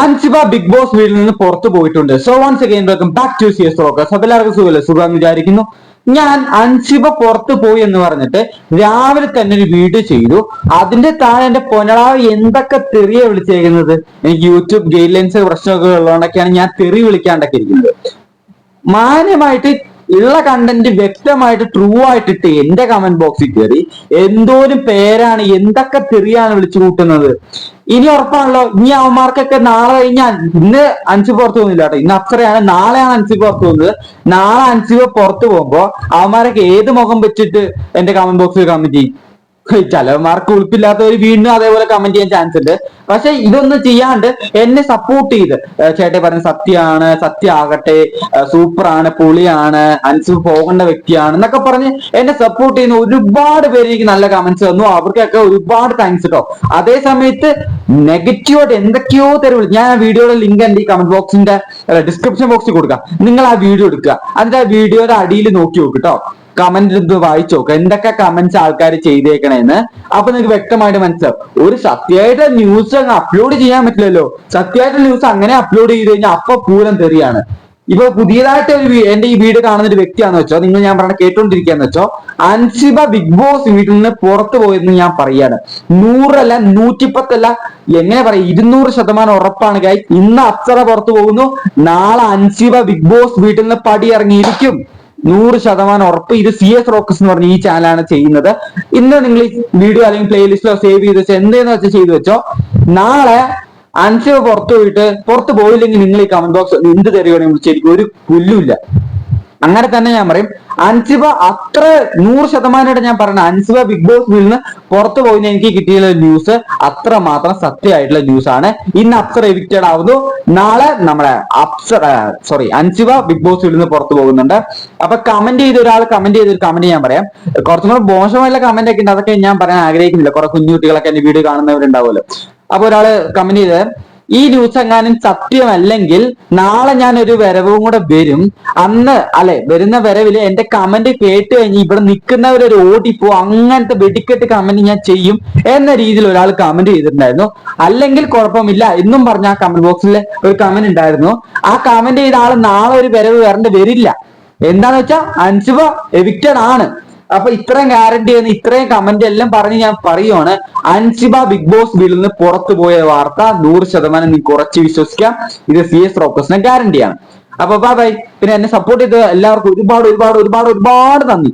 Ansiba big boss വീട്ടിൽ നിന്ന് പുറത്തു പോയിട്ടുണ്ട്. So once again welcome back to C S റോക്കസ് അപ്പൊ എല്ലാവർക്കും സുഖമല്ലേ? സുഖം വിചാരിക്കുന്നു. ഞാൻ അൻസിബ പുറത്തു പോയി എന്ന് പറഞ്ഞിട്ട് രാവിലെ തന്നെ ഒരു വീഡിയോ ചെയ്തു. അതിന്റെ താഴെ എന്റെ പൊനളാവ് എന്തൊക്കെ തെറിയ വിളിച്ചേക്കുന്നത്? എനിക്ക് യൂട്യൂബ് ഗൈഡ് ലൈൻസ് പ്രശ്നമൊക്കെ ഉള്ളതുകൊണ്ടൊക്കെയാണ് ഞാൻ തെറി വിളിക്കാണ്ടൊക്കെ ഇരിക്കുന്നത്. മാന്യമായിട്ട് ഉള്ള കണ്ടന്റ് വ്യക്തമായിട്ട് ട്രൂ ആയിട്ടിട്ട് എന്റെ കമന്റ് ബോക്സിൽ കയറി എന്തോരും പേരാണ് എന്തൊക്കെ തെറിയാണ് വിളിച്ചു കൂട്ടുന്നത്. ഇനി ഉറപ്പാണല്ലോ ഇനി അവന്മാർക്കൊക്കെ നാളെ കഴിഞ്ഞാൽ ഇന്ന് അഞ്ചു പുറത്ത് പോകുന്നില്ല കേട്ടോ. ഇന്ന് അത്രയാണ് നാളെയാണ് അഞ്ചു പുറത്ത് പോകുന്നത്. നാളെ അഞ്ചു പുറത്ത് പോകുമ്പോ അവന്മാരൊക്കെ ഏത് മുഖം വെച്ചിട്ട് എന്റെ കമന്റ് ബോക്സിൽ കമന്റ് ചെയ്യും? ചിലവന്മാർക്ക് ഉൾപ്പില്ലാത്തവർ വീണ്ടും അതേപോലെ കമന്റ് ചെയ്യാൻ ചാൻസ് ഉണ്ട്. പക്ഷെ ഇതൊന്നും ചെയ്യാണ്ട് എന്നെ സപ്പോർട്ട് ചെയ്ത്. ചേട്ടൻ പറഞ്ഞ സത്യമാണ് സത്യ ആകട്ടെ സൂപ്പറാണ് പൊളിയാണ് അൻസു പോകേണ്ട വ്യക്തിയാണ് എന്നൊക്കെ പറഞ്ഞ് എന്നെ സപ്പോർട്ട് ചെയ്യുന്ന ഒരുപാട് പേര് എനിക്ക് നല്ല കമന്റ്സ് തന്നു. അവർക്കൊക്കെ ഒരുപാട് താങ്ക്സ് കേട്ടോ അതേ സമയത്ത് നെഗറ്റീവായിട്ട് എന്തൊക്കെയോ തരുള്ളൂ ഞാൻ ആ വീഡിയോയുടെ ലിങ്ക് എന്റെ ഈ കമന്റ് ബോക്സിന്റെ ഡിസ്ക്രിപ്ഷൻ ബോക്സിൽ കൊടുക്കാം. നിങ്ങൾ ആ വീഡിയോ എടുക്കുക. അതിന്റെ ആ വീഡിയോയുടെ അടിയിൽ നോക്കി നോക്ക് കേട്ടോ കമന്റ് ഇത് വായിച്ചു നോക്കുക എന്തൊക്കെ കമന്റ്സ് ആൾക്കാർ ചെയ്തേക്കണേന്ന്. അപ്പൊ നിങ്ങൾക്ക് വ്യക്തമായിട്ട് മനസ്സിലാവും. ഒരു സത്യമായിട്ട് ന്യൂസ് അങ്ങ് അപ്ലോഡ് ചെയ്യാൻ പറ്റില്ലല്ലോ. സത്യമായിട്ട് ന്യൂസ് അങ്ങനെ അപ്ലോഡ് ചെയ്ത് കഴിഞ്ഞാൽ അപ്പൊ പൂരം തെറിയാണ്. ഇപ്പൊ പുതിയതായിട്ട് ഒരു എന്റെ ഈ വീട് കാണുന്ന ഒരു വ്യക്തിയാണെന്ന് വെച്ചോ നിങ്ങൾ ഞാൻ പറഞ്ഞ കേട്ടോണ്ടിരിക്കാന്ന് വെച്ചോ അൻസിബ ബിഗ് ബോസ് വീട്ടിൽ നിന്ന് പുറത്തു പോയെന്ന് ഞാൻ പറയാണ്. നൂറല്ല നൂറ്റിപ്പത്തല്ല എങ്ങനെ പറയാം? ഇരുന്നൂറ് ശതമാനം ഉറപ്പാണ് ഗായ് ഇന്ന് അപ്സര പുറത്തു പോകുന്നു. നാളെ അൻസിബ ബിഗ് ബോസ് വീട്ടിൽ നിന്ന് പടി ഇറങ്ങിയിരിക്കും നൂറ് ശതമാനം ഉറപ്പ്. ഇത് സി എസ് റോക്കസ് എന്ന് പറഞ്ഞ ഈ ചാനലാണ് ചെയ്യുന്നത്. ഇന്ന് നിങ്ങൾ ഈ വീഡിയോ അല്ലെങ്കിൽ പ്ലേലിസ്റ്റിലോ സേവ് ചെയ്ത് വെച്ചോ എന്തെന്ന് വെച്ചാൽ ചെയ്തു വെച്ചോ നാളെ അൻസിബ പുറത്തു പോയിട്ട് പുറത്ത് പോയില്ലെങ്കിൽ നിങ്ങൾ ഈ കമന്റ് ബോക്സ് എന്ത് തരികയാണെങ്കിൽ ശരിക്കും ഒരു പുല്ലുമില്ല അങ്ങനെ തന്നെ ഞാൻ പറയും. അൻസിബ അത്ര നൂറ് ശതമാനമായിട്ട് ഞാൻ പറയുന്നത് അൻസിബ ബിഗ് ബോസ് നിന്ന് പുറത്തു പോകുന്ന എനിക്ക് കിട്ടിയുള്ള ന്യൂസ് അത്ര മാത്രം സത്യമായിട്ടുള്ള ന്യൂസ് ആണ്. ഇന്ന് അപ്സർ എവിക്റ്റഡ് ആവുന്നു. നാളെ നമ്മളെ Apsar sorry Ansiba Bigg Boss നിന്ന് പുറത്തു പോകുന്നുണ്ട്. അപ്പൊ കമന്റ് ചെയ്ത ഒരാൾ കമന്റ് ചെയ്തൊരു കമന്റ് ഞാൻ പറയാം. കുറച്ചും കൂടെ മോശമായിട്ടുള്ള കമന്റ് ഒക്കെ ഉണ്ട്. അതൊക്കെ ഞാൻ പറയാൻ ആഗ്രഹിക്കുന്നില്ല. കുറെ കുഞ്ഞുകുട്ടികളൊക്കെ എന്റെ വീഡിയോ കാണുന്നവരുണ്ടാവുമല്ലോ. അപ്പൊ ഒരാൾ കമന്റ് ചെയ്തത് ഈ ന്യൂസ് എങ്ങാനും സത്യമല്ലെങ്കിൽ നാളെ ഞാൻ ഒരു വരവും കൂടെ വരും. അന്ന് അല്ലെ വരുന്ന വരവിൽ എന്റെ കമന്റ് കേട്ട് കഴിഞ്ഞ് ഇവിടെ നിൽക്കുന്നവരൊരു ഓടിപ്പോ അങ്ങനത്തെ വെടിക്കെട്ട് കമന്റ് ഞാൻ ചെയ്യും എന്ന രീതിയിൽ ഒരാൾ കമന്റ് ചെയ്തിട്ടുണ്ടായിരുന്നു. അല്ലെങ്കിൽ കുഴപ്പമില്ല എന്നും പറഞ്ഞ ആ കമന്റ് ബോക്സിൽ ഒരു കമന്റ് ഉണ്ടായിരുന്നു. ആ കമന്റ് ചെയ്ത ആൾ നാളെ ഒരു വരവ് വരേണ്ടി വരില്ല. എന്താന്ന് വെച്ചാ അൻസുബ എവിക്റ്റഡ് ആണ്. അപ്പൊ ഇത്രയും ഗ്യാരണ്ടി എന്ന് ഇത്രയും കമന്റ് എല്ലാം പറഞ്ഞ് ഞാൻ പറയുവാണ്. അൻസിബ ബിഗ് ബോസ് വീട്ടിൽ നിന്ന് പുറത്തു പോയ വാർത്ത നൂറ് ശതമാനം നീ കുറച്ച് വിശ്വസിക്കാം. ഇത് സി എസ് റോക്കസിന്റെ ഗ്യാരണ്ടിയാണ് അപ്പൊ ബൈ ബൈ പിന്നെ എന്നെ സപ്പോർട്ട് ചെയ്ത എല്ലാവർക്കും ഒരുപാട് ഒരുപാട് ഒരുപാട് ഒരുപാട് നന്ദി.